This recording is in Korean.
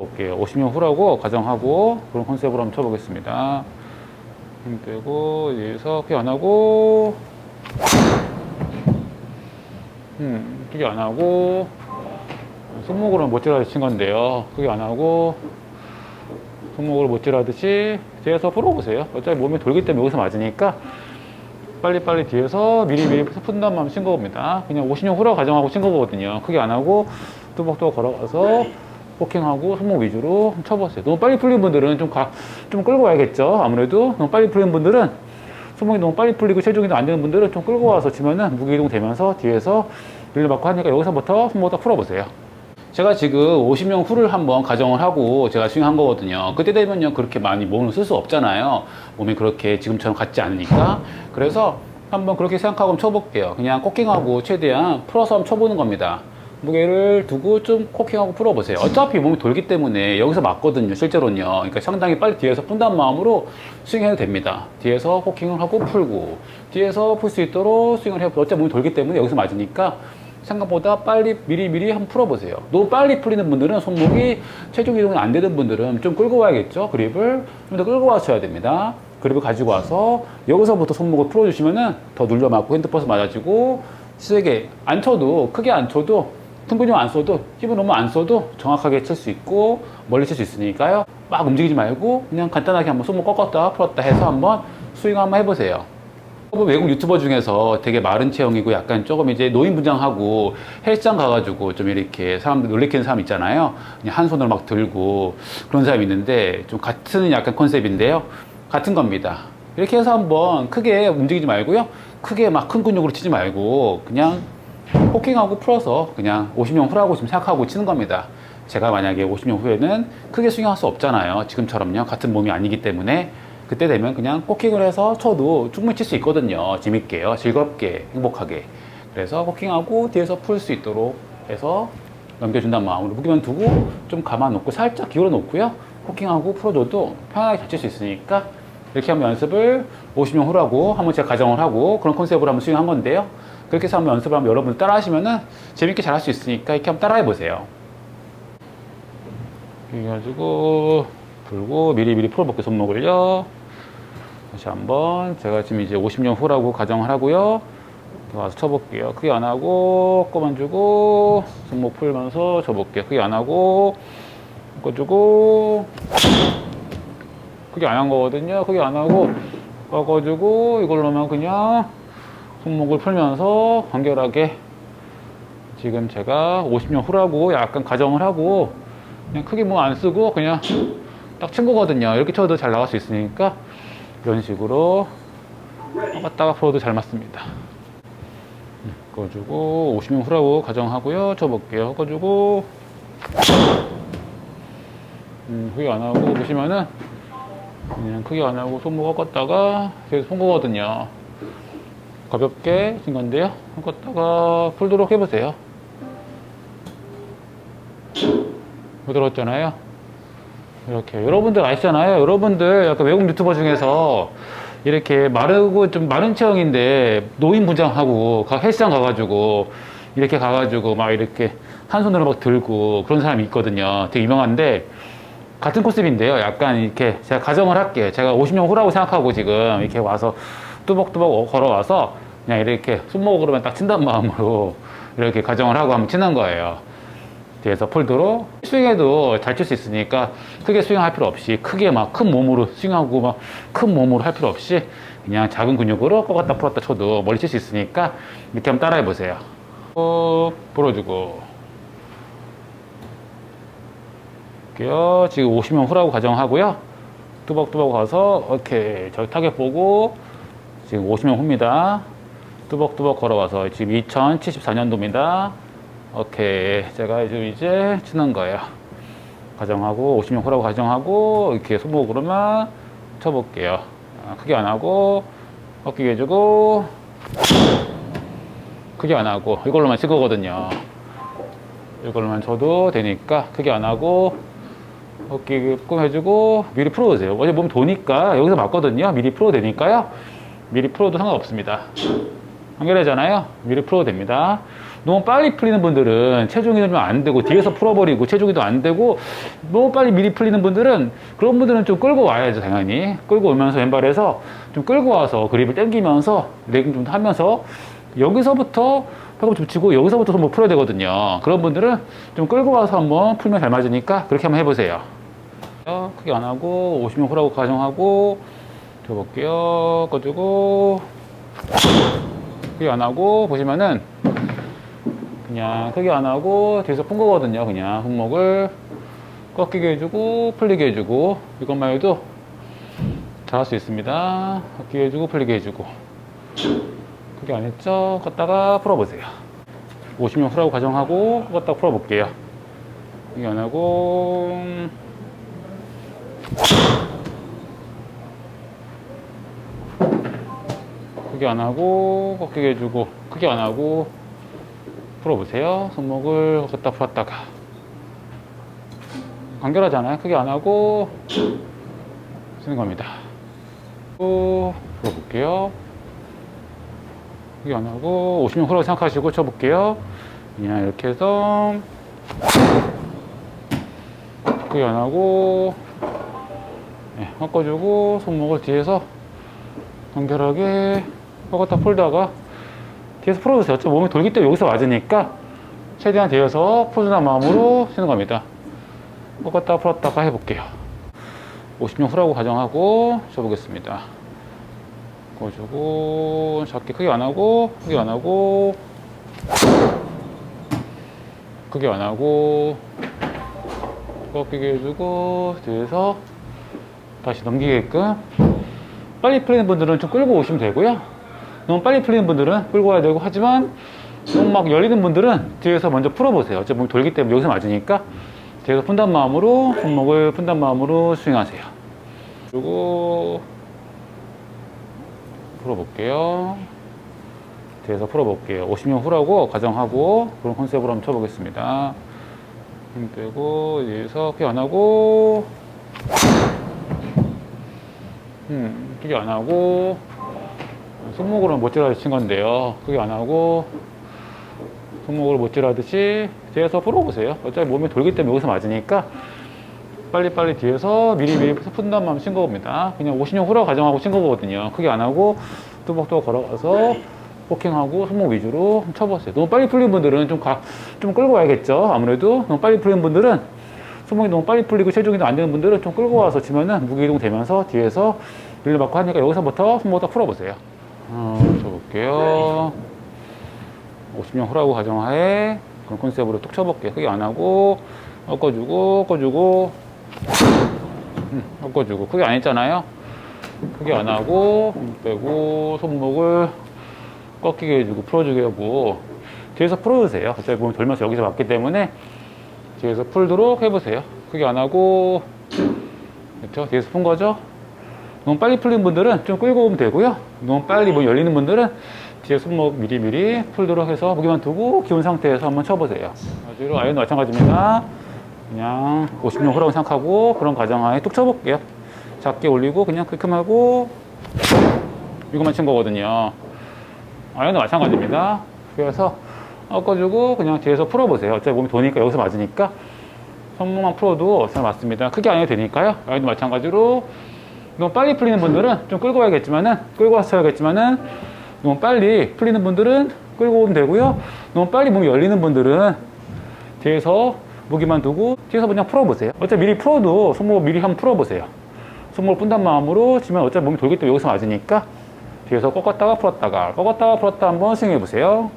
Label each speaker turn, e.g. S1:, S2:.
S1: 볼게요. 50년 후라고 가정하고 그런 컨셉으로 한번 쳐보겠습니다. 힘 빼고 여기서 크게 안 하고 음, 크게 안 하고 손목으로 못질하듯이 친 건데요. 크게 안 하고 손목으로 못질하듯이 뒤에서 풀어보세요. 어차피 몸이 돌기 때문에 여기서 맞으니까 빨리빨리 뒤에서 미리미리 푼단 마음 친 겁니다. 그냥 50년 후라고 가정하고 친 거거든요. 크게 안 하고 뚜벅뚜벅 걸어가서 포킹하고 손목 위주로 쳐보세요. 너무 빨리 풀린 분들은 좀, 가, 좀 끌고 와야겠죠. 아무래도 너무 빨리 풀린 분들은 손목이 너무 빨리 풀리고 체중이 안 되는 분들은 좀 끌고 와서 치면은 무게 이동 되면서 뒤에서 릴을 받고 하니까 여기서부터 손목부터 풀어보세요. 제가 지금 50명 후를 한번 가정을 하고 제가 스윙한 거거든요. 그때 되면요 그렇게 많이 몸을 쓸 수 없잖아요. 몸이 그렇게 지금처럼 같지 않으니까. 그래서 한번 그렇게 생각하고 쳐볼게요. 그냥 코킹하고 최대한 풀어서 한번 쳐보는 겁니다. 무게를 두고 좀 코킹하고 풀어보세요. 어차피 몸이 돌기 때문에 여기서 맞거든요, 실제로는요. 그러니까 상당히 빨리 뒤에서 푼다는 마음으로 스윙해도 됩니다. 뒤에서 코킹을 하고 풀고, 뒤에서 풀 수 있도록 스윙을 해보세요. 어차피 몸이 돌기 때문에 여기서 맞으니까 생각보다 빨리 미리미리 한번 풀어보세요. 너무 빨리 풀리는 분들은 손목이 체중 이동이 안 되는 분들은 좀 끌고 와야겠죠. 그립을 좀 더 끌고 와서 쳐야 됩니다. 그립을 가지고 와서 여기서부터 손목을 풀어주시면은 더 눌려 맞고 핸드버스 맞아지고 세게 안 쳐도 크게 안 쳐도 큰 근육 안 써도 힘을 너무 안 써도 정확하게 칠 수 있고 멀리 칠 수 있으니까요. 막 움직이지 말고 그냥 간단하게 한번 손목 꺾었다 풀었다 해서 한번 스윙 한번 해보세요. 외국 유튜버 중에서 되게 마른 체형이고 약간 조금 이제 노인 분장하고 헬스장 가가지고 좀 이렇게 사람들 놀래키는 사람 있잖아요. 그냥 한 손으로 막 들고 그런 사람이 있는데 좀 같은 약간 컨셉인데요. 같은 겁니다. 이렇게 해서 한번 크게 움직이지 말고요. 크게 막 큰 근육으로 치지 말고 그냥 포킹하고 풀어서 그냥 50년 후라고 지금 생각하고 치는 겁니다. 제가 만약에 50년 후에는 크게 스윙할 수 없잖아요. 지금처럼요. 같은 몸이 아니기 때문에 그때 되면 그냥 코킹을 해서 쳐도 충분히 칠 수 있거든요. 재밌게요. 즐겁게, 행복하게. 그래서 코킹하고 뒤에서 풀 수 있도록 해서 넘겨준다는 마음으로 무게만 두고 좀 감아 놓고 살짝 기울여 놓고요. 코킹하고 풀어줘도 편하게 잘 칠 수 있으니까 이렇게 한번 연습을 50년 후라고 한번 제가 가정을 하고 그런 컨셉으로 한번 스윙한 건데요. 그렇게 해서 한번 연습을 하면 여러분들 따라 하시면은 재밌게 잘 할 수 있으니까 이렇게 한번 따라해 보세요. 해가지고 풀고 미리미리 풀어볼게요 손목을요. 다시 한번 제가 지금 이제 50년 후라고 가정을 하고요. 와서 쳐볼게요. 크게 안 하고 꼬만 주고 손목 풀면서 쳐볼게요. 크게 안 하고 꺾어주고 크게 안 한 거거든요. 크게 안 하고 꺾어주고 이걸로만 그냥 손목을 풀면서 간결하게 지금 제가 50년 후라고 약간 가정을 하고 그냥 크게 뭐 안 쓰고 그냥 딱 친 거거든요. 이렇게 쳐도 잘 나갈 수 있으니까 이런 식으로 꺾었다가 풀어도 잘 맞습니다. 음, 꺾어주고 50년 후라고 가정하고요. 쳐볼게요. 꺾어주고 음, 크게 안 하고 보시면은 그냥 크게 안 하고 손목 꺾었다가 계속 손 거거든요. 가볍게 친 건데요. 꺾었다가 풀도록 해보세요. 부드러웠잖아요. 이렇게 여러분들 아시잖아요. 여러분들 약간 외국 유튜버 중에서 이렇게 마르고 좀 마른 체형인데 노인 분장하고 가- 헬스장 가가지고 이렇게 가가지고 막 이렇게 한 손으로 막 들고 그런 사람이 있거든요. 되게 유명한데 같은 코스인데요. 약간 이렇게 제가 가정을 할게요. 제가 50년 후라고 생각하고 지금 이렇게 와서 뚜벅뚜벅 걸어와서 그냥 이렇게 손목으로만 딱 친다는 마음으로 이렇게 가정을 하고 한번 치는 거예요. 뒤에서 폴드로 스윙해도 잘 칠 수 있으니까 크게 스윙할 필요 없이 크게 막 큰 몸으로 스윙하고 막 큰 몸으로 할 필요 없이 그냥 작은 근육으로 꺾었다 풀었다 쳐도 멀리 칠 수 있으니까 이렇게 한번 따라해 보세요. 어, 풀어주고. 볼게요. 지금 50명 후라고 가정하고요. 뚜벅뚜벅 가서 이렇게 저기 타겟 보고 지금 50명 후입니다. 뚜벅뚜벅 걸어와서 지금 2074년도입니다. 오케이. 제가 지금 이제 치는 거예요. 가정하고 50명 후라고 가정하고 이렇게 손목으로만 쳐볼게요. 아, 크게 안 하고 꺾이게 해주고 크게 안 하고 이걸로만 칠 거거든요. 이걸로만 쳐도 되니까 크게 안 하고 꺾이게끔 해주고 미리 풀어주세요. 어제 몸 도니까 여기서 맞거든요. 미리 풀어도 되니까요. 미리 풀어도 상관없습니다. 한결하잖아요. 미리 풀어도 됩니다. 너무 빨리 풀리는 분들은 체중이 좀 안 되고 뒤에서 풀어버리고 체중이도 안 되고 너무 빨리 미리 풀리는 분들은 그런 분들은 좀 끌고 와야죠 당연히 끌고 오면서 왼발에서 좀 끌고 와서 그립을 당기면서 레깅 좀 하면서 여기서부터 팔꿈치 붙이고 여기서부터 손목 풀어야 되거든요 그런 분들은 좀 끌고 와서 한번 풀면 잘 맞으니까 그렇게 한번 해보세요 어, 크게 안 하고 50명 후라고 가정하고 줘볼게요. 꺼주고. 크게 안 하고 보시면은 그냥 크게 안 하고 뒤에서 푼 거거든요 그냥. 손목을 꺾이게 해주고 풀리게 해주고 이것만 해도 잘할 수 있습니다. 꺾이게 해주고 풀리게 해주고. 크게 안 했죠? 껐다가 풀어보세요. 50명 후라고 가정하고 껐다가 풀어볼게요. 크게 안 하고 크게 안 하고 꺾이게 해주고 크게 안 하고 풀어보세요. 손목을 걷다 풀었다가. 간결하잖아요? 크게 안 하고 쓰는 겁니다. 또 풀어볼게요. 크게 안 하고 50명 후라고 생각하시고 쳐볼게요. 그냥 이렇게 해서 크게 안 하고 네, 꺾어주고 손목을 뒤에서 간결하게 꺾었다 풀다가 뒤에서 풀어주세요. 어차피 몸이 돌기 때문에 여기서 맞으니까 최대한 뒤에서 푸준한 마음으로 쉬는 겁니다. 꺾었다 풀었다가 해볼게요. 50명 후라고 가정하고 쳐보겠습니다. 꺾어주고 작게 크게 안 하고 크게 안 하고 크게 안 하고 꺾이게 해주고 뒤에서 다시 넘기게끔 빨리 풀리는 분들은 좀 끌고 오시면 되고요. 너무 빨리 풀리는 분들은 끌고 와야 되고 하지만 너무 막 열리는 분들은 뒤에서 먼저 풀어보세요. 어차피 몸이 돌기 때문에 여기서 맞으니까 뒤에서 푼단 마음으로 손목을 푼단 마음으로 스윙하세요. 그리고 풀어볼게요. 뒤에서 풀어볼게요. 50명 후라고 가정하고 그런 컨셉으로 한번 쳐보겠습니다. 힘 빼고 뒤에서 피안 하고 음, 크게 안 하고 손목으로 못질하듯이 친 건데요. 크게 안 하고 손목으로 못질하듯이 뒤에서 풀어보세요. 어차피 몸이 돌기 때문에 여기서 맞으니까 빨리빨리 뒤에서 미리미리 푼단 마음 친 겁니다. 그냥 50년 후라 가정하고 친 거거든요. 크게 안 하고 뚜벅뚜벅 걸어가서 포킹하고 손목 위주로 쳐보세요. 너무 빨리 풀린 분들은 좀, 가, 좀 끌고 와야겠죠. 아무래도 너무 빨리 풀린 분들은 손목이 너무 빨리 풀리고 체중이 안 되는 분들은 좀 끌고 와서 치면은 무게 이동 되면서 뒤에서 일을 받고 하니까 여기서부터 손목부터 풀어보세요. 어, 쳐볼게요. 50명 후라고 가정하에 그런 컨셉으로 뚝 쳐볼게요. 크게 안 하고 꺾어주고 꺾어주고 음, 꺾어주고 크게 안 했잖아요. 크게 안 하고 힘 빼고 손목을 꺾이게 해주고 풀어주게 하고 뒤에서 풀어주세요. 어차피 보면 돌면서 여기서 맞기 때문에 뒤에서 풀도록 해보세요. 크게 안 하고 그렇죠? 뒤에서 푼 거죠? 너무 빨리 풀린 분들은 좀 끌고 오면 되고요. 너무 빨리 뭐 열리는 분들은 뒤에 손목 미리미리 풀도록 해서 무게만 두고 기운 상태에서 한번 쳐보세요. 아주로 아이언도 마찬가지입니다. 그냥 50명 후라고 생각하고 그런 가정하에 뚝 쳐볼게요. 작게 올리고 그냥 클끔하고 이거만 친 거거든요. 아이언도 마찬가지입니다. 그래서 꺾어주고 그냥 뒤에서 풀어보세요. 어차피 몸이 도니까 여기서 맞으니까 손목만 풀어도 잘 맞습니다. 크게 안 해도 되니까요. 아이언도 마찬가지로 너무 빨리 풀리는 분들은 좀 끌고 와야겠지만은 끌고 와서 쳐야겠지만은 너무 빨리 풀리는 분들은 끌고 오면 되고요. 너무 빨리 몸이 열리는 분들은 뒤에서 무기만 두고 뒤에서 그냥 풀어보세요. 어차피 미리 풀어도 손목 미리 한번 풀어보세요. 손목을 푼단 마음으로 치면 어차피 몸이 돌기 때문에 여기서 맞으니까 뒤에서 꺾었다가 풀었다가 꺾었다가 풀었다 한번 스윙해 보세요.